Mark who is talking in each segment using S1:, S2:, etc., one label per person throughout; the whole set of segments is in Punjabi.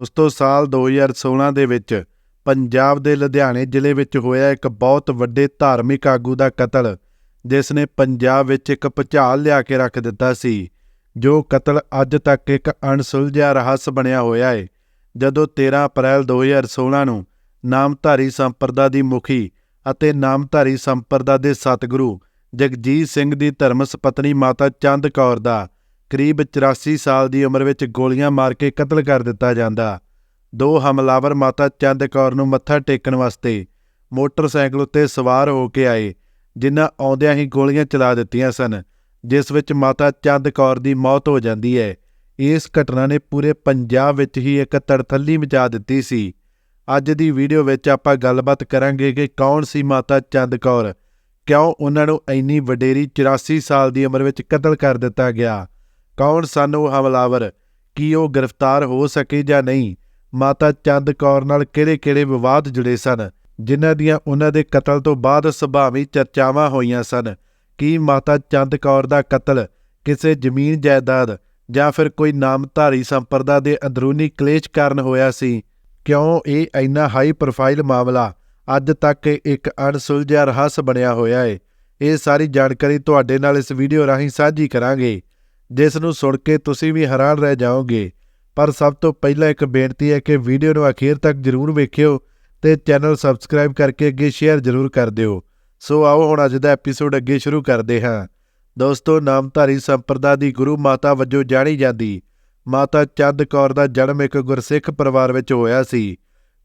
S1: ਉਸ ਤੋਂ ਸਾਲ 2016 ਦੇ ਵਿੱਚ ਪੰਜਾਬ ਦੇ ਲੁਧਿਆਣੇ ਜ਼ਿਲ੍ਹੇ ਵਿੱਚ ਹੋਇਆ ਇੱਕ ਬਹੁਤ ਵੱਡੇ ਧਾਰਮਿਕ ਆਗੂ ਦਾ ਕਤਲ, ਜਿਸ ਨੇ ਪੰਜਾਬ ਵਿੱਚ ਇੱਕ ਭੁਚਾਲ ਲਿਆ ਕੇ ਰੱਖ ਦਿੱਤਾ ਸੀ, ਜੋ ਕਤਲ ਅੱਜ ਤੱਕ ਇੱਕ ਅਣਸੁਲਝਿਆ ਰਹੱਸ ਬਣਿਆ ਹੋਇਆ ਹੈ ਜਦੋਂ 13 ਅਪ੍ਰੈਲ 2016 ਨੂੰ ਨਾਮਧਾਰੀ ਸੰਪਰਦਾ ਦੀ ਮੁਖੀ ਅਤੇ ਨਾਮਧਾਰੀ ਸੰਪਰਦਾ ਦੇ ਸਤਿਗੁਰੂ ਜਗਜੀਤ ਸਿੰਘ ਦੀ ਧਰਮ ਸੁਪਤਨੀ ਮਾਤਾ ਚੰਦ ਕੌਰ ਦਾ ਕਰੀਬ 84 ਸਾਲ ਦੀ ਉਮਰ ਵਿੱਚ ਗੋਲੀਆਂ ਮਾਰ ਕੇ ਕਤਲ ਕਰ ਦਿੱਤਾ ਜਾਂਦਾ। ਦੋ ਹਮਲਾਵਰ ਮਾਤਾ ਚੰਦ ਕੌਰ ਨੂੰ ਮੱਥਾ ਟੇਕਣ ਵਾਸਤੇ ਮੋਟਰਸਾਈਕਲ ਉੱਤੇ ਸਵਾਰ ਹੋ ਕੇ ਆਏ, ਜਿਨ੍ਹਾਂ ਆਉਂਦਿਆਂ ਹੀ ਗੋਲੀਆਂ ਚਲਾ ਦਿੱਤੀਆਂ ਸਨ, ਜਿਸ ਵਿੱਚ ਮਾਤਾ ਚੰਦ ਕੌਰ ਦੀ ਮੌਤ ਹੋ ਜਾਂਦੀ ਹੈ। ਇਸ ਘਟਨਾ ਨੇ ਪੂਰੇ ਪੰਜਾਬ ਵਿੱਚ ਹੀ ਇੱਕ ਤੜਥੱਲੀ ਮਚਾ ਦਿੱਤੀ ਸੀ। ਅੱਜ ਦੀ ਵੀਡੀਓ ਵਿੱਚ ਆਪਾਂ ਗੱਲਬਾਤ ਕਰਾਂਗੇ ਕਿ ਕੌਣ ਸੀ ਮਾਤਾ ਚੰਦ ਕੌਰ? ਕਿਉਂ ਉਹਨਾਂ ਨੂੰ ਇੰਨੀ ਵਡੇਰੀ 84 ਸਾਲ ਦੀ ਉਮਰ ਵਿੱਚ ਕਤਲ ਕਰ ਦਿੱਤਾ ਗਿਆ? ਕੌਣ ਸਨ ਉਹ ਹਮਲਾਵਰ? ਕੀ ਉਹ ਗ੍ਰਿਫਤਾਰ ਹੋ ਸਕੇ ਜਾਂ ਨਹੀਂ? ਮਾਤਾ ਚੰਦ ਕੌਰ ਨਾਲ ਕਿਹੜੇ-ਕਿਹੜੇ ਵਿਵਾਦ ਜੁੜੇ ਸਨ? ਜਿਨ੍ਹਾਂ ਦੀਆਂ ਉਹਨਾਂ ਦੇ ਕਤਲ ਤੋਂ ਬਾਅਦ ਸੁਭਾਵੀ ਚਰਚਾਵਾਂ ਹੋਈਆਂ ਸਨ? ਕੀ ਮਾਤਾ ਚੰਦ ਕੌਰ ਦਾ ਕਤਲ ਕਿਸੇ ਜ਼ਮੀਨ ਜਾਇਦਾਦ ਜਾਂ ਫਿਰ ਕੋਈ ਨਾਮਧਾਰੀ ਸੰਪਰਦਾ ਦੇ ਅੰਦਰੂਨੀ ਕਲੇਸ਼ ਕਾਰਨ ਹੋਇਆ ਸੀ? ਕਿਉਂ ਇਹ ਇੰਨਾ ਹਾਈ ਪ੍ਰੋਫਾਈਲ ਮਾਮਲਾ ਅੱਜ ਤੱਕ ਇੱਕ ਅਣਸੁਲਝਿਆ ਰਹੱਸ ਬਣਿਆ ਹੋਇਆ ਹੈ? ਇਹ ਸਾਰੀ ਜਾਣਕਾਰੀ ਤੁਹਾਡੇ ਨਾਲ ਇਸ ਵੀਡੀਓ ਰਾਹੀਂ ਸਾਂਝੀ ਕਰਾਂਗੇ। ਜਿਸ ਨੂੰ ਸੁਣ ਕੇ ਤੁਸੀਂ ਵੀ ਹੈਰਾਨ ਰਹਿ ਜਾਓਗੇ। ਪਰ ਸਭ ਤੋਂ ਪਹਿਲਾਂ ਇੱਕ ਬੇਨਤੀ ਹੈ ਕਿ ਵੀਡੀਓ ਨੂੰ ਅਖੀਰ ਤੱਕ ਜ਼ਰੂਰ ਵੇਖਿਓ ਤੇ ਚੈਨਲ ਸਬਸਕ੍ਰਾਈਬ ਕਰਕੇ ਅੱਗੇ ਸ਼ੇਅਰ ਜ਼ਰੂਰ ਕਰ ਦਿਓ। ਸੋ ਆਓ ਹੁਣ ਅੱਜ ਦਾ ਐਪੀਸੋਡ ਅੱਗੇ ਸ਼ੁਰੂ ਕਰਦੇ ਹਾਂ। ਦੋਸਤੋ, ਨਾਮਧਾਰੀ ਸੰਪਰਦਾ ਦੀ ਗੁਰੂ ਮਾਤਾ ਵਜੋਂ ਜਾਣੀ ਜਾਂਦੀ। ਮਾਤਾ ਚੰਦ ਕੌਰ ਦਾ ਜਨਮ ਇੱਕ ਗੁਰਸਿੱਖ ਪਰਿਵਾਰ ਵਿੱਚ ਹੋਇਆ ਸੀ।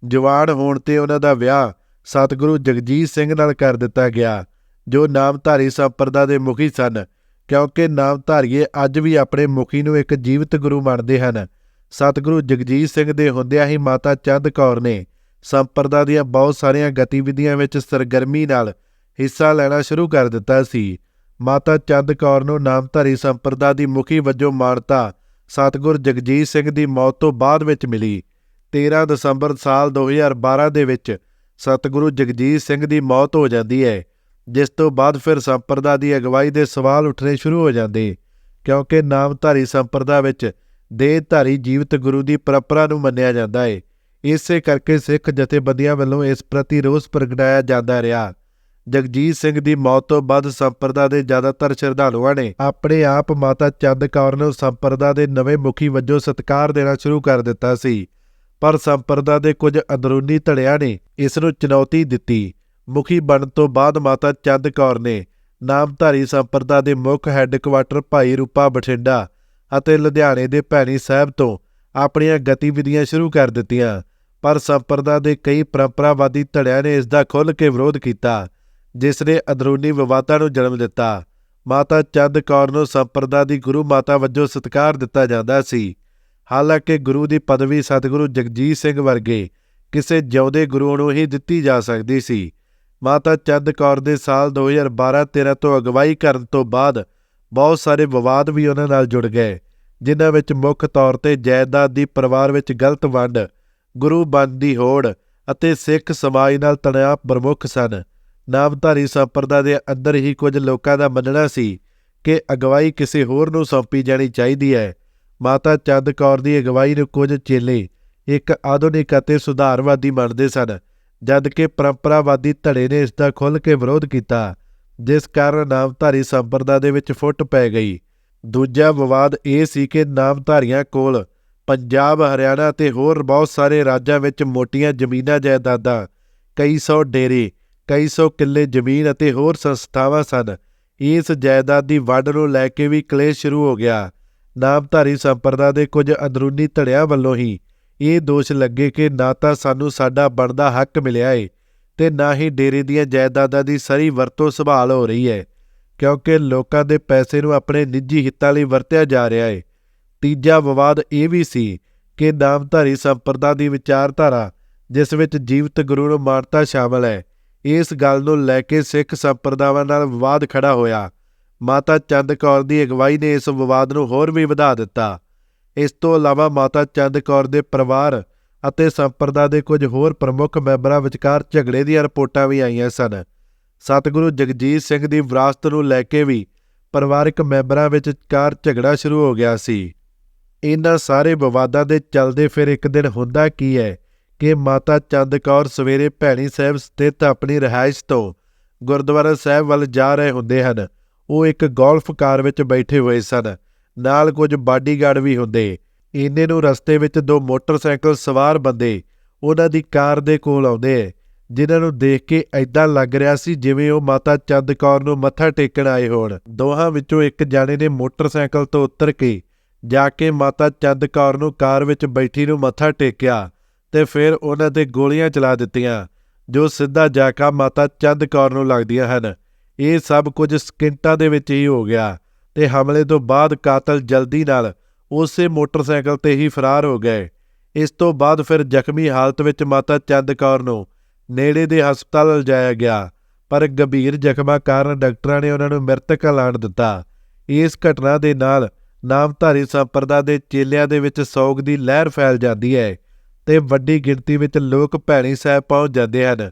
S1: ਜਵਾਨ ਹੋਣ ਤੇ ਉਹਨਾਂ ਦਾ ਵਿਆਹ ਸਤਿਗੁਰੂ ਜਗਜੀਤ ਸਿੰਘ ਨਾਲ ਕਰ ਦਿੱਤਾ ਗਿਆ, ਜੋ ਨਾਮਧਾਰੀ ਸੰਪਰਦਾ ਦੇ ਮੁਖੀ ਸਨ। ਕਿਉਂਕਿ ਨਾਮਧਾਰੀਏ ਅੱਜ ਵੀ ਆਪਣੇ ਮੁਖੀ ਨੂੰ ਇੱਕ ਜੀਵਤ ਗੁਰੂ ਮੰਨਦੇ ਹਨ। ਸਤਿਗੁਰੂ ਜਗਜੀਤ ਸਿੰਘ ਦੇ ਹੁੰਦਿਆਂ ਹੀ ਮਾਤਾ ਚੰਦ ਕੌਰ ਨੇ ਸੰਪਰਦਾ ਦੀਆਂ ਬਹੁਤ ਸਾਰੀਆਂ ਗਤੀਵਿਧੀਆਂ ਵਿੱਚ ਸਰਗਰਮੀ ਨਾਲ ਹਿੱਸਾ ਲੈਣਾ ਸ਼ੁਰੂ ਕਰ ਦਿੱਤਾ ਸੀ। ਮਾਤਾ ਚੰਦ ਕੌਰ ਨੂੰ ਨਾਮਧਾਰੀ ਸੰਪਰਦਾ ਦੀ ਮੁਖੀ ਵਜੋਂ ਮਾਨਤਾ ਸਤਿਗੁਰ ਜਗਜੀਤ ਸਿੰਘ ਦੀ ਮੌਤ ਤੋਂ ਬਾਅਦ ਵਿੱਚ ਮਿਲੀ। 13 ਦਸੰਬਰ ਸਾਲ 2012 ਦੇ ਵਿੱਚ ਸਤਿਗੁਰੂ ਜਗਜੀਤ ਸਿੰਘ ਦੀ ਮੌਤ ਹੋ ਜਾਂਦੀ ਹੈ। ਜਿਸ ਤੋਂ ਬਾਅਦ ਫਿਰ ਸੰਪਰਦਾ ਦੀ ਅਗਵਾਈ ਦੇ ਸਵਾਲ ਉੱਠਣੇ ਸ਼ੁਰੂ ਹੋ ਜਾਂਦੇ, ਕਿਉਂਕਿ ਨਾਮਧਾਰੀ ਸੰਪਰਦਾ ਵਿੱਚ ਦੇਹਧਾਰੀ ਜੀਵਤ ਗੁਰੂ ਦੀ ਪਰੰਪਰਾ ਨੂੰ ਮੰਨਿਆ ਜਾਂਦਾ ਹੈ ਇਸੇ ਕਰਕੇ ਸਿੱਖ ਜਥੇਬੰਦੀਆਂ ਵੱਲੋਂ ਇਸ ਪ੍ਰਤੀ ਰੋਸ ਪ੍ਰਗਟਾਇਆ ਜਾਂਦਾ ਰਿਹਾ। ਜਗਜੀਤ ਸਿੰਘ ਦੀ ਮੌਤ ਤੋਂ ਬਾਅਦ ਸੰਪਰਦਾ ਦੇ ਜ਼ਿਆਦਾਤਰ ਸ਼ਰਧਾਲੂਆਂ ਨੇ ਆਪਣੇ ਆਪ ਮਾਤਾ ਚੰਦ ਕੌਰ ਨੂੰ ਸੰਪਰਦਾ ਦੇ ਨਵੇਂ ਮੁਖੀ ਵਜੋਂ ਸਤਿਕਾਰ ਦੇਣਾ ਸ਼ੁਰੂ ਕਰ ਦਿੱਤਾ ਸੀ। ਪਰ ਸੰਪਰਦਾ ਦੇ ਕੁਝ ਅੰਦਰੂਨੀ ਧੜਿਆਂ ਨੇ ਇਸ ਨੂੰ ਚੁਣੌਤੀ ਦਿੱਤੀ। ਮੁਖੀ ਬਣਨ ਤੋਂ ਬਾਅਦ ਮਾਤਾ ਚੰਦ ਕੌਰ ਨੇ ਨਾਮਧਾਰੀ ਸੰਪਰਦਾ ਦੇ ਮੁੱਖ ਹੈੱਡਕੁਆਟਰ ਭਾਈ ਰੂਪਾ ਬਠਿੰਡਾ ਅਤੇ ਲੁਧਿਆਣੇ ਦੇ ਭੈਣੀ ਸਾਹਿਬ ਤੋਂ ਆਪਣੀਆਂ ਗਤੀਵਿਧੀਆਂ ਸ਼ੁਰੂ ਕਰ ਦਿੱਤੀਆਂ, ਪਰ ਸੰਪਰਦਾ ਦੇ ਕਈ ਪਰੰਪਰਾਵਾਦੀ ਧੜਿਆਂ ਨੇ ਇਸ ਦਾ ਖੁੱਲ੍ਹ ਕੇ ਵਿਰੋਧ ਕੀਤਾ, ਜਿਸ ਨੇ ਅੰਦਰੂਨੀ ਵਿਵਾਦਾਂ ਨੂੰ ਜਨਮ ਦਿੱਤਾ। ਮਾਤਾ ਚੰਦ ਕੌਰ ਨੂੰ ਸੰਪਰਦਾ ਦੀ ਗੁਰੂ ਮਾਤਾ ਵਜੋਂ ਸਤਿਕਾਰ ਦਿੱਤਾ ਜਾਂਦਾ ਸੀ। ਹਾਲਾਂਕਿ ਗੁਰੂ ਦੀ ਪਦਵੀ ਸਤਿਗੁਰੂ ਜਗਜੀਤ ਸਿੰਘ ਵਰਗੇ ਕਿਸੇ ਜਿਉਂਦੇ ਗੁਰੂ ਨੂੰ ਹੀ ਦਿੱਤੀ ਜਾ ਸਕਦੀ ਸੀ। ਮਾਤਾ ਚੰਦ ਕੌਰ ਦੇ ਸਾਲ 2012-13 ਤੋਂ ਅਗਵਾਈ ਕਰਨ ਤੋਂ ਬਾਅਦ ਬਹੁਤ ਸਾਰੇ ਵਿਵਾਦ ਵੀ ਉਹਨਾਂ ਨਾਲ ਜੁੜ ਗਏ, ਜਿਨ੍ਹਾਂ ਵਿੱਚ ਮੁੱਖ ਤੌਰ ਤੇ ਜਾਇਦਾਦ ਦੀ ਪਰਿਵਾਰ ਵਿੱਚ ਗਲਤ ਵੰਡ, ਗੁਰੂ ਬੰਦ ਦੀ ਹੋੜ ਅਤੇ ਸਿੱਖ ਸਮਾਜ ਨਾਲ ਤਣਾਅ ਪ੍ਰਮੁੱਖ ਸਨ। ਨਾਮਧਾਰੀ ਸੰਪਰਦਾ ਦੇ ਅੰਦਰ ਹੀ ਕੁਝ ਲੋਕਾਂ ਦਾ ਮੰਨਣਾ ਸੀ ਕਿ ਅਗਵਾਈ ਕਿਸੇ ਹੋਰ ਨੂੰ ਸੌਂਪੀ ਜਾਣੀ ਚਾਹੀਦੀ ਹੈ। ਮਾਤਾ ਚੰਦ ਕੌਰ ਦੀ ਅਗਵਾਈ ਨੂੰ ਕੁਝ ਚੇਲੇ ਇੱਕ ਆਧੁਨਿਕ ਅਤੇ ਸੁਧਾਰਵਾਦੀ ਮੰਨਦੇ ਸਨ ਜਦ ਕਿ ਪਰੰਪਰਾਵਾਦੀ ਧੜੇ ਨੇ ਇਸ ਦਾ ਖੁੱਲ੍ਹ ਕੇ ਵਿਰੋਧ ਕੀਤਾ, ਜਿਸ ਕਾਰਨ ਨਾਮਧਾਰੀ ਸੰਪਰਦਾ ਦੇ ਵਿੱਚ ਫੁੱਟ ਪੈ ਗਈ। ਦੂਜਾ ਵਿਵਾਦ ਇਹ ਸੀ ਕਿ ਨਾਮਧਾਰੀਆਂ ਕੋਲ ਪੰਜਾਬ, ਹਰਿਆਣਾ ਤੇ ਹੋਰ ਬਹੁਤ ਸਾਰੇ ਰਾਜਾਂ ਵਿੱਚ ਮੋਟੀਆਂ ਜ਼ਮੀਨਾਂ ਜਾਇਦਾਦਾਂ, ਕਈ ਸੌ ਡੇਰੇ, ਕਈ ਸੌ ਕਿੱਲੇ ਜ਼ਮੀਨ ਅਤੇ ਹੋਰ ਸੰਸਥਾਵਾਂ ਸਨ। ਇਸ ਜਾਇਦਾਦ ਦੀ ਵੰਡ ਨੂੰ ਲੈ ਕੇ ਵੀ ਕਲੇਸ਼ ਸ਼ੁਰੂ ਹੋ ਗਿਆ। ਨਾਮਧਾਰੀ ਸੰਪਰਦਾ ਦੇ ਕੁਝ ਅੰਦਰੂਨੀ ਧੜਿਆਂ ਵੱਲੋਂ ਹੀ ਇਹ ਦੋਸ਼ ਲੱਗੇ ਕਿ ਨਾ ਤਾਂ ਸਾਨੂੰ ਸਾਡਾ ਬਣਦਾ ਹੱਕ ਮਿਲਿਆ ਏ ਤੇ ਨਾ ਹੀ ਡੇਰੇ ਦੀਆਂ ਜਾਇਦਾਦਾਂ ਦੀ ਸਹੀ ਵਰਤੋਂ ਸੰਭਾਲ ਹੋ ਰਹੀ ਹੈ, ਕਿਉਂਕਿ ਲੋਕਾਂ ਦੇ ਪੈਸੇ ਨੂੰ ਆਪਣੇ ਨਿੱਜੀ ਹਿੱਤਾਂ ਲਈ ਵਰਤਿਆ ਜਾ ਰਿਹਾ ਏ। ਤੀਜਾ ਵਿਵਾਦ ਇਹ ਵੀ ਸੀ ਕਿ ਨਾਮਧਾਰੀ ਸੰਪਰਦਾ ਦੀ ਵਿਚਾਰਧਾਰਾ, ਜਿਸ ਵਿੱਚ ਜੀਵਤ ਗੁਰੂ ਨੂੰ ਮਾਨਤਾ ਸ਼ਾਮਲ ਹੈ, ਇਸ ਗੱਲ ਨੂੰ ਲੈ ਕੇ ਸਿੱਖ ਸੰਪਰਦਾਵਾਂ ਨਾਲ ਵਿਵਾਦ ਖੜਾ ਹੋਇਆ। ਮਾਤਾ ਚੰਦ ਕੌਰ ਦੀ ਅਗਵਾਈ ਨੇ ਇਸ ਵਿਵਾਦ ਨੂੰ ਹੋਰ ਵੀ ਵਧਾ ਦਿੱਤਾ। ਇਸ ਤੋਂ ਇਲਾਵਾ ਮਾਤਾ ਚੰਦ ਕੌਰ ਦੇ ਪਰਿਵਾਰ ਅਤੇ ਸੰਪਰਦਾ ਦੇ ਕੁਝ ਹੋਰ ਪ੍ਰਮੁੱਖ ਮੈਂਬਰਾਂ ਵਿਚਕਾਰ ਝਗੜੇ ਦੀਆਂ ਰਿਪੋਰਟਾਂ ਵੀ ਆਈਆਂ ਸਨ। ਸਤਿਗੁਰੂ ਜਗਜੀਤ ਸਿੰਘ ਦੀ ਵਿਰਾਸਤ ਨੂੰ ਲੈ ਕੇ ਵੀ ਪਰਿਵਾਰਕ ਮੈਂਬਰਾਂ ਵਿੱਚ ਕਾਰ ਝਗੜਾ ਸ਼ੁਰੂ ਹੋ ਗਿਆ ਸੀ। ਇਹਨਾਂ ਸਾਰੇ ਵਿਵਾਦਾਂ ਦੇ ਚੱਲਦੇ ਫਿਰ ਇੱਕ ਦਿਨ ਹੁੰਦਾ ਕੀ ਹੈ ਕਿ ਮਾਤਾ ਚੰਦ ਕੌਰ ਸਵੇਰੇ ਭੈਣੀ ਸਾਹਿਬ ਸਥਿਤ ਆਪਣੀ ਰਿਹਾਇਸ਼ ਤੋਂ ਗੁਰਦੁਆਰਾ ਸਾਹਿਬ ਵੱਲ ਜਾ ਰਹੇ ਹੁੰਦੇ ਹਨ। ਉਹ ਇੱਕ ਗੋਲਫ ਕਾਰ ਵਿੱਚ ਬੈਠੇ ਹੋਏ ਸਨ। ਨਾਲ ਕੁਝ ਬਾਡੀਗਾਰਡ ਵੀ ਹੁੰਦੇ। ਇੰਨੇ ਨੂੰ ਰਸਤੇ ਵਿੱਚ ਦੋ ਮੋਟਰਸਾਈਕਲ ਸਵਾਰ ਬੰਦੇ ਉਹਨਾਂ ਦੀ ਕਾਰ ਦੇ ਕੋਲ ਆਉਂਦੇ, ਜਿਨ੍ਹਾਂ ਨੂੰ ਦੇਖ ਕੇ ਐਦਾਂ ਲੱਗ ਰਿਹਾ ਸੀ ਜਿਵੇਂ ਉਹ ਮਾਤਾ ਚੰਦ ਕੌਰ ਨੂੰ ਮੱਥਾ ਟੇਕਣ ਆਏ ਹੋਣ। ਦੋਹਾਂ ਵਿੱਚੋਂ ਇੱਕ ਜਾਣੇ ਨੇ ਮੋਟਰਸਾਈਕਲ ਤੋਂ ਉਤਰ ਕੇ ਜਾ ਕੇ ਮਾਤਾ ਚੰਦ ਕੌਰ ਨੂੰ ਕਾਰ ਵਿੱਚ ਬੈਠੀ ਨੂੰ ਮੱਥਾ ਟੇਕਿਆ ਤੇ ਫਿਰ ਉਹਨਾਂ ਤੇ ਗੋਲੀਆਂ ਚਲਾ ਦਿੱਤੀਆਂ, ਜੋ ਸਿੱਧਾ ਜਾਕਾ ਮਾਤਾ ਚੰਦ ਕੌਰ ਨੂੰ ਲੱਗਦੀਆਂ ਹਨ। ਇਹ ਸਭ ਕੁਝ ਸਕਿੰਟਾਂ ਦੇ ਵਿੱਚ ਹੀ ਹੋ ਗਿਆ। ਤੇ ਹਮਲੇ ਤੋਂ ਬਾਅਦ ਕਾਤਲ ਜਲਦੀ ਨਾਲ ਉਸੇ ਮੋਟਰਸਾਈਕਲ ਤੇ ਹੀ ਫਰਾਰ ਹੋ ਗਏ। ਇਸ ਤੋਂ ਬਾਅਦ ਫਿਰ ਜ਼ਖਮੀ ਹਾਲਤ ਵਿੱਚ ਮਾਤਾ ਚੰਦ ਕੌਰ ਨੂੰ ਨੇੜੇ ਦੇ ਹਸਪਤਾਲ ਲਿਜਾਇਆ ਗਿਆ, ਪਰ ਗੰਭੀਰ ਜ਼ਖਮਾਂ ਕਾਰਨ ਡਾਕਟਰਾਂ ਨੇ ਉਹਨਾਂ ਨੂੰ ਮ੍ਰਿਤਕ ਐਲਾਨ ਦਿੱਤਾ। ਇਸ ਘਟਨਾ ਦੇ ਨਾਲ ਨਾਮਧਾਰੀ ਸੰਪਰਦਾ ਦੇ ਚੇਲਿਆਂ ਦੇ ਵਿੱਚ ਸੋਗ ਦੀ ਲਹਿਰ ਫੈਲ ਜਾਂਦੀ ਹੈ ਤੇ ਵੱਡੀ ਗਿਣਤੀ ਵਿੱਚ ਲੋਕ ਭੈਣੀ ਸਾਹਿਬ ਪਹੁੰਚ ਜਾਂਦੇ ਹਨ।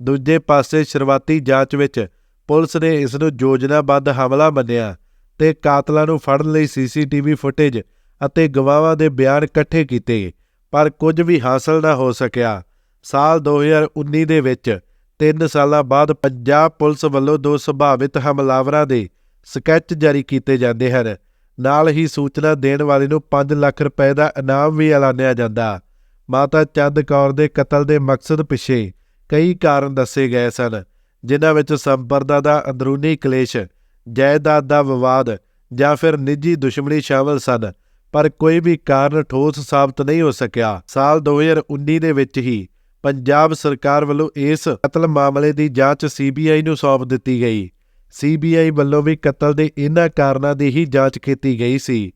S1: ਦੂਜੇ ਪਾਸੇ ਸ਼ੁਰੂਆਤੀ ਜਾਂਚ ਵਿੱਚ ਪੁਲਿਸ ਨੇ ਇਸ ਨੂੰ ਯੋਜਨਾਬੱਧ ਹਮਲਾ ਮੰਨਿਆ ਤੇ ਕਾਤਲਾਂ ਨੂੰ ਫੜਨ ਲਈ ਸੀਸੀਟੀਵੀ ਫੁਟੇਜ ਅਤੇ ਗਵਾਹਾਂ ਦੇ ਬਿਆਨ ਇਕੱਠੇ ਕੀਤੇ, ਪਰ ਕੁਝ ਵੀ ਹਾਸਲ ਨਾ ਹੋ ਸਕਿਆ। ਸਾਲ 2019 ਦੇ ਵਿੱਚ 3 ਸਾਲਾਂ ਬਾਅਦ ਪੰਜਾਬ ਪੁਲਿਸ ਵੱਲੋਂ ਦੋ ਸੰਭਾਵਿਤ ਹਮਲਾਵਰਾਂ ਦੇ ਸਕੈਚ ਜਾਰੀ ਕੀਤੇ ਜਾਂਦੇ ਹਨ। ਨਾਲ ਹੀ ਸੂਚਨਾ ਦੇਣ ਵਾਲੇ ਨੂੰ 5 ਲੱਖ ਰੁਪਏ ਦਾ ਇਨਾਮ ਵੀ ਐਲਾਨਿਆ ਜਾਂਦਾ। ਮਾਤਾ ਚੰਦ ਕੌਰ ਦੇ ਕਤਲ ਦੇ ਮਕਸਦ ਪਿੱਛੇ ਕਈ ਕਾਰਨ ਦੱਸੇ ਗਏ ਸਨ, ਜਿਨ੍ਹਾਂ ਵਿੱਚ ਸੰਪਰਦਾ ਦਾ ਅੰਦਰੂਨੀ ਕਲੇਸ਼ ਜਾਇਦਾਦ ਦਾ ਵਿਵਾਦ ਜਾਂ ਫਿਰ ਨਿੱਜੀ ਦੁਸ਼ਮਣੀ ਸ਼ਾਮਲ ਸਨ, ਪਰ ਕੋਈ ਵੀ ਕਾਰਨ ਠੋਸ ਸਾਬਤ ਨਹੀਂ ਹੋ ਸਕਿਆ। ਸਾਲ 2019 ਦੇ ਵਿੱਚ ਹੀ ਪੰਜਾਬ ਸਰਕਾਰ ਵੱਲੋਂ ਇਸ ਕਤਲ ਮਾਮਲੇ ਦੀ ਜਾਂਚ ਸੀਬੀਆਈ ਨੂੰ ਸੌਂਪ ਦਿੱਤੀ ਗਈ। ਸੀਬੀਆਈ ਵੱਲੋਂ ਵੀ ਕਤਲ ਦੇ ਇਹਨਾਂ ਕਾਰਨਾਂ ਦੀ ਹੀ ਜਾਂਚ ਕੀਤੀ ਗਈ ਸੀ।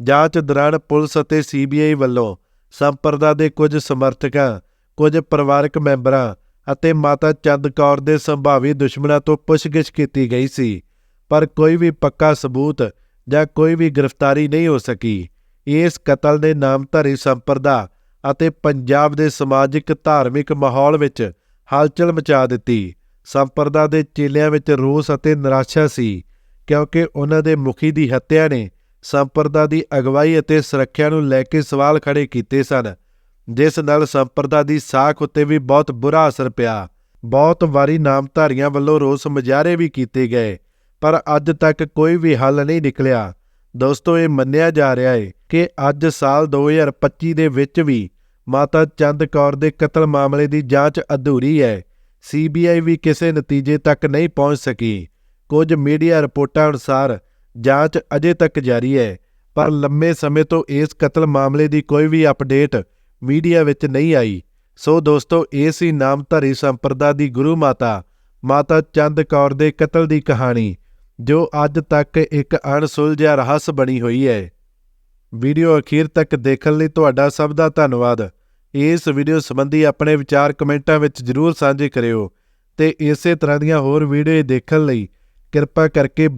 S1: ਜਾਂਚ ਦੌਰਾਨ ਪੁਲਿਸ ਅਤੇ ਸੀਬੀਆਈ ਵੱਲੋਂ ਸੰਪਰਦਾ ਦੇ ਕੁਝ ਸਮਰਥਕਾਂ, ਕੁਝ ਪਰਿਵਾਰਕ ਮੈਂਬਰਾਂ ਅਤੇ ਮਾਤਾ ਚੰਦ ਕੌਰ ਦੇ ਸੰਭਾਵੀ ਦੁਸ਼ਮਣਾਂ ਤੋਂ ਪੁੱਛਗਿੱਛ ਕੀਤੀ ਗਈ ਸੀ। ਪਰ ਕੋਈ ਵੀ ਪੱਕਾ ਸਬੂਤ ਜਾਂ ਕੋਈ ਵੀ ਗ੍ਰਿਫਤਾਰੀ ਨਹੀਂ ਹੋ ਸਕੀ। ਇਸ ਕਤਲ ਨੇ ਨਾਮਧਾਰੀ ਸੰਪਰਦਾ ਅਤੇ ਪੰਜਾਬ ਦੇ ਸਮਾਜਿਕ, ਧਾਰਮਿਕ ਮਾਹੌਲ ਵਿੱਚ ਹਲਚਲ ਮਚਾ ਦਿੱਤੀ। ਸੰਪਰਦਾ ਦੇ ਚੇਲਿਆਂ ਵਿੱਚ ਰੋਸ ਅਤੇ ਨਿਰਾਸ਼ਾ ਸੀ, ਕਿਉਂਕਿ ਉਹਨਾਂ ਦੇ ਮੁਖੀ ਦੀ ਹੱਤਿਆ ਨੇ ਸੰਪਰਦਾ ਦੀ ਅਗਵਾਈ ਅਤੇ ਸੁਰੱਖਿਆ ਨੂੰ ਲੈ ਕੇ ਸਵਾਲ ਖੜੇ ਕੀਤੇ ਸਨ, ਜਿਸ ਨਾਲ ਸੰਪਰਦਾ ਦੀ ਸਾਖ ਉੱਤੇ ਵੀ ਬਹੁਤ ਬੁਰਾ ਅਸਰ ਪਿਆ। ਬਹੁਤ ਵਾਰੀ ਨਾਮਧਾਰੀਆਂ ਵੱਲੋਂ ਰੋਸ ਮੁਜ਼ਾਹਰੇ ਵੀ ਕੀਤੇ ਗਏ। ਪਰ ਅੱਜ ਤੱਕ ਕੋਈ ਵੀ ਹੱਲ ਨਹੀਂ ਨਿਕਲਿਆ। ਦੋਸਤੋ, ਇਹ ਮੰਨਿਆ ਜਾ ਰਿਹਾ ਹੈ ਕਿ ਅੱਜ ਸਾਲ 2025 ਦੇ ਵਿੱਚ ਵੀ ਮਾਤਾ ਚੰਦ ਕੌਰ ਦੇ ਕਤਲ ਮਾਮਲੇ ਦੀ ਜਾਂਚ ਅਧੂਰੀ ਹੈ। ਸੀਬੀਆਈ ਵੀ ਕਿਸੇ ਨਤੀਜੇ ਤੱਕ ਨਹੀਂ ਪਹੁੰਚ ਸਕੀ। ਕੁਝ ਮੀਡੀਆ ਰਿਪੋਰਟਾਂ ਅਨੁਸਾਰ ਜਾਂਚ ਅਜੇ ਤੱਕ ਜਾਰੀ ਹੈ, ਪਰ ਲੰਮੇ ਸਮੇਂ ਤੋਂ ਇਸ ਕਤਲ ਮਾਮਲੇ ਦੀ ਕੋਈ ਵੀ ਅਪਡੇਟ ਮੀਡੀਆ ਵਿੱਚ ਨਹੀਂ ਆਈ। ਸੋ ਦੋਸਤੋ, ਇਹ ਸੀ ਨਾਮਧਾਰੀ ਸੰਪਰਦਾ ਦੀ ਗੁਰੂ ਮਾਤਾ ਮਾਤਾ ਚੰਦ ਕੌਰ ਦੇ ਕਤਲ ਦੀ ਕਹਾਣੀ। ਜੋ ਅੱਜ ਤੱਕ ਇੱਕ ਅਣਸੁਲਝਿਆ ਰਹੱਸ ਬਣੀ ਹੋਈ ਹੈ। ਵੀਡੀਓ ਅਖੀਰ ਤੱਕ ਦੇਖਣ ਲਈ ਤੁਹਾਡਾ ਸਭ ਦਾ ਧੰਨਵਾਦ। ਇਸ ਵੀਡੀਓ ਸੰਬੰਧੀ ਆਪਣੇ ਵਿਚਾਰ ਕਮੈਂਟਾਂ ਵਿੱਚ ਜਰੂਰ ਸਾਂਝੇ ਕਰਿਓ ਤੇ ਇਸੇ ਤਰ੍ਹਾਂ ਦੀਆਂ ਹੋਰ ਵੀਡੀਓ ਦੇਖਣ ਲਈ ਕਿਰਪਾ ਕਰਕੇ